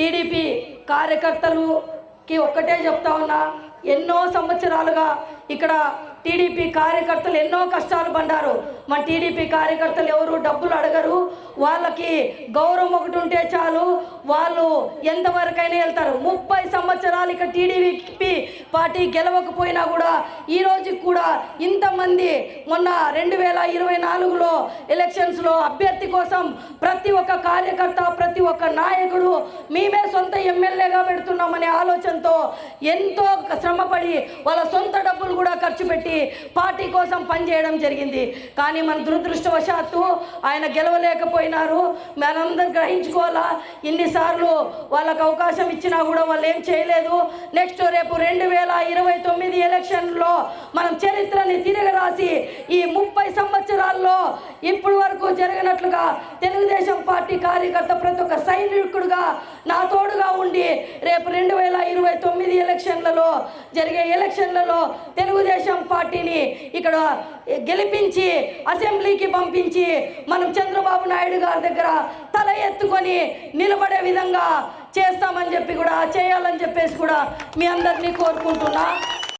TDP కార్యకర్తలుకి ఒక్కటే చెప్తా ఉన్నా ఎన్నో సంవత్సరాలుగా ఇక్కడ టీడీపీ కార్యకర్తలు ఎన్నో కష్టాలు పడ్డారు. మన టీడీపీ కార్యకర్తలు ఎవరు డబ్బులు అడగరు. వాళ్ళకి గౌరవం ఒకటి ఉంటే చాలు. వాళ్ళు ఎంతవరకైనా వెళ్తారు. ముప్పై సంవత్సరాలు ఇక టీడీపీ పార్టీ గెలవకపోయినా కూడా ఈ రోజుకి కూడా ఇంతమంది మొన్న రెండు వేల ఇరవై నాలుగులో ఎలక్షన్స్లో అభ్యర్థి కోసం ప్రతి ఒక్క కార్యకర్త ప్రతి ఒక్క నాయకుడు మేమే సొంత ఎమ్మెల్యేగా పెడుతున్నామనే ఆలోచనతో ఎంతో శ్రమపడి వాళ్ళ సొంత డబ్బులు కూడా ఖర్చు పెట్టి పార్టీ కోసం పనిచేయడం జరిగింది. కానీ మన దురదృష్టవశాత్తు ఆయన గెలవలేకపోయినారు. మనందరం గ్రహించుకోవాలా? ఇన్నిసార్లు వాళ్ళకు అవకాశం ఇచ్చినా కూడా వాళ్ళు ఏం చేయలేదు. నెక్స్ట్ రేపు రెండు వేల వేల ఇరవై తొమ్మిది ఎలక్షన్లో మనం చరిత్రని తిరిగి రాసి ఈ ముప్పై సంవత్సరాల్లో ఇప్పటి వరకు జరిగినట్లుగా తెలుగుదేశం పార్టీ కార్యకర్త ప్రతి ఒక్క సైనికుడుగా నా తోడుగా ఉండి రేపు రెండు వేల ఇరవై తొమ్మిది ఎలక్షన్లలో జరిగే ఎలక్షన్లలో తెలుగుదేశం పార్టీని ఇక్కడ గెలిపించి అసెంబ్లీకి పంపించి మనం చంద్రబాబు నాయుడు గారి దగ్గర తల ఎత్తుకొని నిలబడే విధంగా చేస్తామని చెప్పి కూడా చేయాలని చెప్పేసి కూడా మీ అందరినీ కోరుకుంటున్నా.